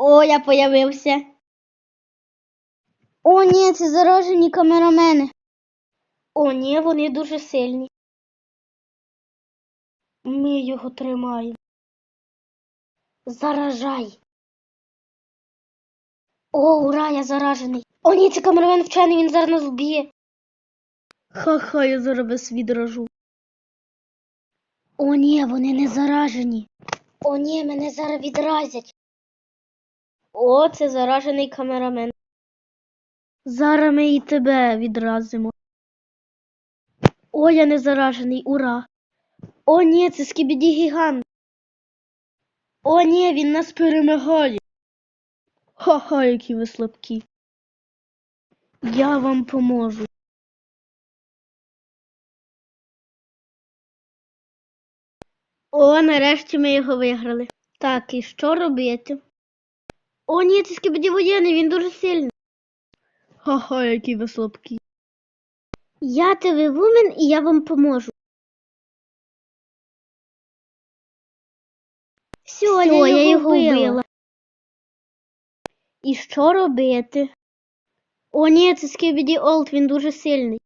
О, я появився. О, ні, це заражені камерамени. О, ні, вони дуже сильні. Ми його тримаємо. Заражай. О, ура, я заражений. О, ні, це камерамен вчений, він зараз нас вб'є. Ха-ха, я зараз без відражу. О, ні, вони не заражені. О, ні, мене зараз відразять. О, це заражений камерамен. Зараз ми і тебе відразимо. О, я не заражений, ура. О, ні, це скібіді гігант. О, ні, він нас перемагає. Ха-ха, які ви слабкі. Я вам поможу. О, нарешті ми його виграли. Так, і що робити? О, ні, це скібіді воєнний, він дуже сильний. Ха-ха, які ви слабкі. Я ТВ Вумен і я вам поможу. Все, я, його вбила. І що робити? О, ні, це Скібіді Олд, він дуже сильний.